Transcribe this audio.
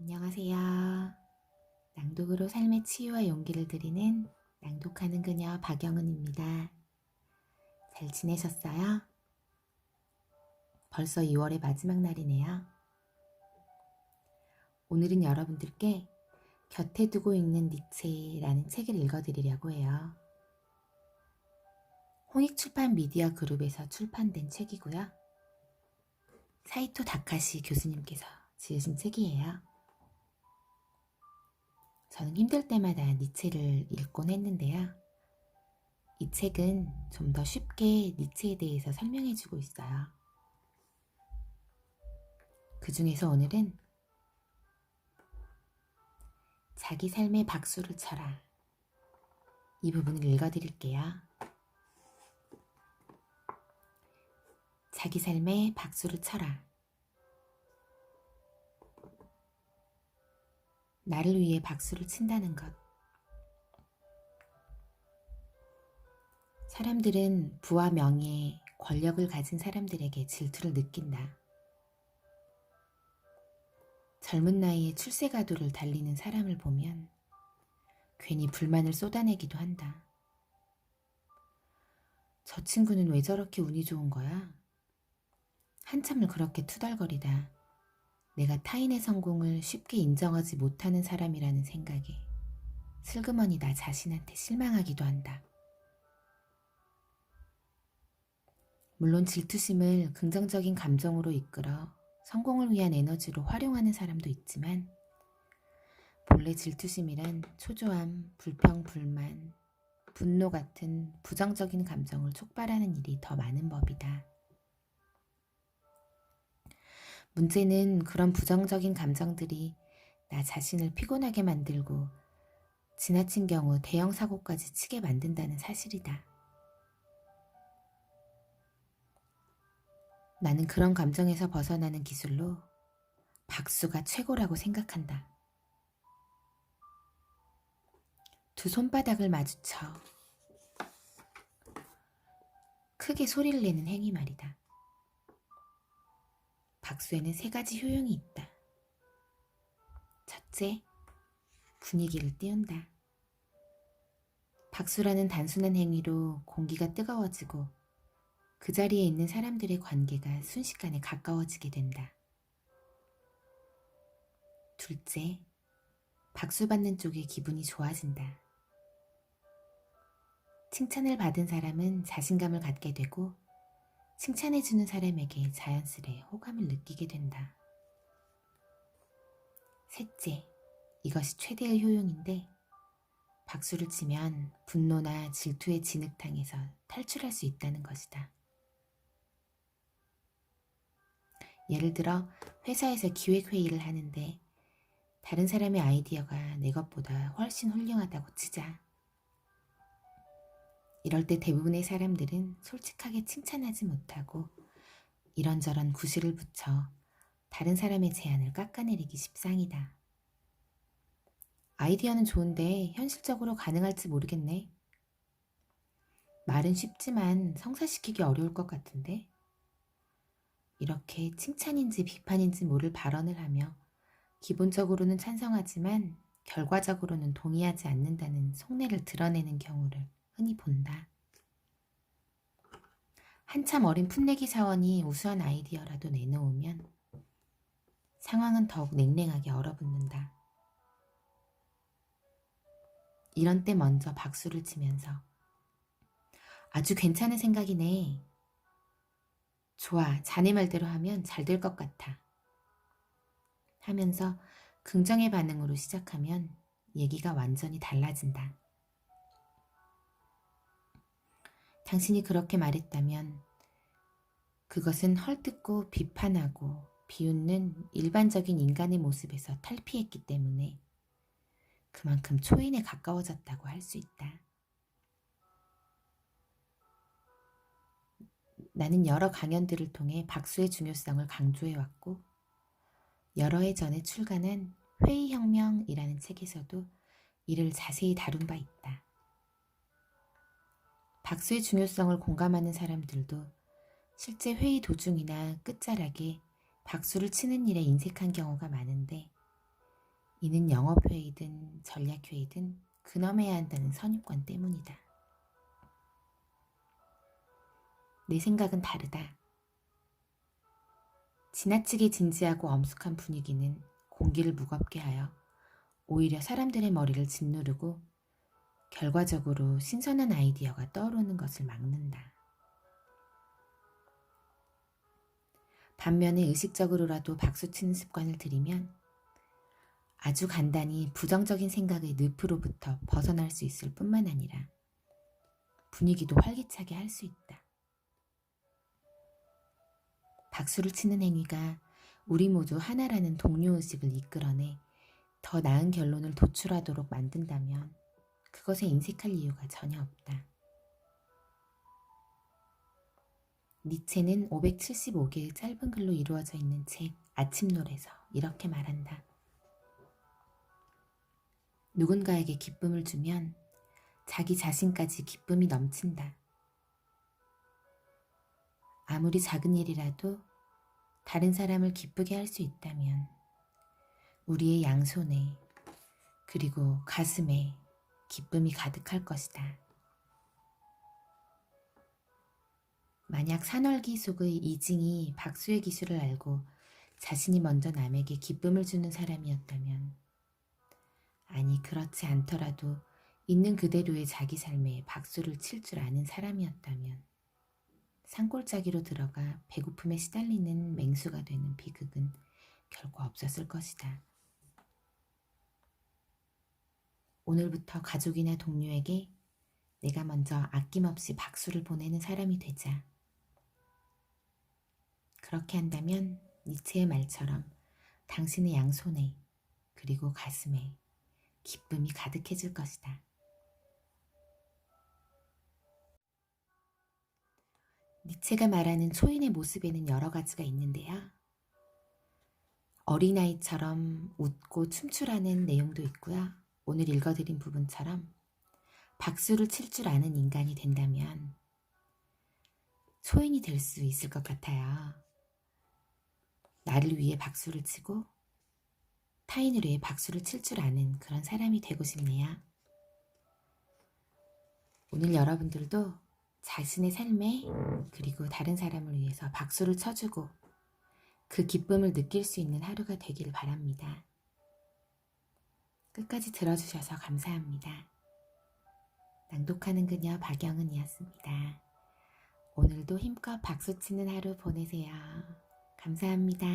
안녕하세요. 낭독으로 삶의 치유와 용기를 드리는 낭독하는 그녀 박영은입니다. 잘 지내셨어요? 벌써 2월의 마지막 날이네요. 오늘은 여러분들께 곁에 두고 읽는 니체라는 책을 읽어드리려고 해요. 홍익출판 미디어 그룹에서 출판된 책이고요. 사이토 다카시 교수님께서 지으신 책이에요. 저는 힘들 때마다 니체를 읽곤 했는데요. 이 책은 좀 더 쉽게 니체에 대해서 설명해주고 있어요. 그 중에서 오늘은 자기 삶의 박수를 쳐라. 이 부분을 읽어드릴게요. 자기 삶에 박수를 쳐라. 나를 위해 박수를 친다는 것. 사람들은 부와 명예, 권력을 가진 사람들에게 질투를 느낀다. 젊은 나이에 출세가도를 달리는 사람을 보면 괜히 불만을 쏟아내기도 한다. 저 친구는 왜 저렇게 운이 좋은 거야? 한참을 그렇게 투덜거리다 내가 타인의 성공을 쉽게 인정하지 못하는 사람이라는 생각에 슬그머니 나 자신한테 실망하기도 한다. 물론 질투심을 긍정적인 감정으로 이끌어 성공을 위한 에너지로 활용하는 사람도 있지만 본래 질투심이란 초조함, 불평, 불만, 분노 같은 부정적인 감정을 촉발하는 일이 더 많은 법이다. 문제는 그런 부정적인 감정들이 나 자신을 피곤하게 만들고 지나친 경우 대형 사고까지 치게 만든다는 사실이다. 나는 그런 감정에서 벗어나는 기술로 박수가 최고라고 생각한다. 두 손바닥을 마주쳐 크게 소리를 내는 행위 말이다. 박수에는 세 가지 효용이 있다. 첫째, 분위기를 띄운다. 박수라는 단순한 행위로 공기가 뜨거워지고 그 자리에 있는 사람들의 관계가 순식간에 가까워지게 된다. 둘째, 박수 받는 쪽의 기분이 좋아진다. 칭찬을 받은 사람은 자신감을 갖게 되고 칭찬해주는 사람에게 자연스레 호감을 느끼게 된다. 셋째, 이것이 최대의 효용인데 박수를 치면 분노나 질투의 진흙탕에서 탈출할 수 있다는 것이다. 예를 들어 회사에서 기획회의를 하는데 다른 사람의 아이디어가 내 것보다 훨씬 훌륭하다고 치자. 이럴 때 대부분의 사람들은 솔직하게 칭찬하지 못하고 이런저런 구실을 붙여 다른 사람의 제안을 깎아내리기 십상이다. 아이디어는 좋은데 현실적으로 가능할지 모르겠네. 말은 쉽지만 성사시키기 어려울 것 같은데. 이렇게 칭찬인지 비판인지 모를 발언을 하며 기본적으로는 찬성하지만 결과적으로는 동의하지 않는다는 속내를 드러내는 경우를 흔히 본다. 한참 어린 풋내기 사원이 우수한 아이디어라도 내놓으면 상황은 더욱 냉랭하게 얼어붙는다. 이런 때 먼저 박수를 치면서 아주 괜찮은 생각이네. 좋아, 자네 말대로 하면 잘 될 것 같아. 하면서 긍정의 반응으로 시작하면 얘기가 완전히 달라진다. 당신이 그렇게 말했다면 그것은 헐뜯고 비판하고 비웃는 일반적인 인간의 모습에서 탈피했기 때문에 그만큼 초인에 가까워졌다고 할 수 있다. 나는 여러 강연들을 통해 박수의 중요성을 강조해왔고, 여러 해 전에 출간한 회의혁명이라는 책에서도 이를 자세히 다룬 바 있다. 박수의 중요성을 공감하는 사람들도 실제 회의 도중이나 끝자락에 박수를 치는 일에 인색한 경우가 많은데, 이는 영업회의든 전략회의든 근엄해야 한다는 선입관 때문이다. 내 생각은 다르다. 지나치게 진지하고 엄숙한 분위기는 공기를 무겁게 하여 오히려 사람들의 머리를 짓누르고 결과적으로 신선한 아이디어가 떠오르는 것을 막는다. 반면에 의식적으로라도 박수치는 습관을 들이면 아주 간단히 부정적인 생각의 늪으로부터 벗어날 수 있을 뿐만 아니라 분위기도 활기차게 할 수 있다. 박수를 치는 행위가 우리 모두 하나라는 동료의식을 이끌어내 더 나은 결론을 도출하도록 만든다면 그것에 인색할 이유가 전혀 없다. 니체는 575개의 짧은 글로 이루어져 있는 책 아침놀에서 이렇게 말한다. 누군가에게 기쁨을 주면 자기 자신까지 기쁨이 넘친다. 아무리 작은 일이라도 다른 사람을 기쁘게 할 수 있다면 우리의 양손에 그리고 가슴에 기쁨이 가득할 것이다. 만약 산월기 속의 이징이 박수의 기술을 알고 자신이 먼저 남에게 기쁨을 주는 사람이었다면, 아니, 그렇지 않더라도 있는 그대로의 자기 삶에 박수를 칠 줄 아는 사람이었다면, 산골짜기로 들어가 배고픔에 시달리는 맹수가 되는 비극은 결코 없었을 것이다. 오늘부터 가족이나 동료에게 내가 먼저 아낌없이 박수를 보내는 사람이 되자. 그렇게 한다면 니체의 말처럼 당신의 양손에 그리고 가슴에 기쁨이 가득해질 것이다. 니체가 말하는 초인의 모습에는 여러 가지가 있는데요. 어린아이처럼 웃고 춤추라는 내용도 있고요. 오늘 읽어드린 부분처럼 박수를 칠 줄 아는 인간이 된다면 초인이 될 수 있을 것 같아요. 나를 위해 박수를 치고 타인을 위해 박수를 칠 줄 아는 그런 사람이 되고 싶네요. 오늘 여러분들도 자신의 삶에 그리고 다른 사람을 위해서 박수를 쳐주고 그 기쁨을 느낄 수 있는 하루가 되길 바랍니다. 끝까지 들어주셔서 감사합니다. 낭독하는 그녀 박영은이었습니다. 오늘도 힘껏 박수치는 하루 보내세요. 감사합니다.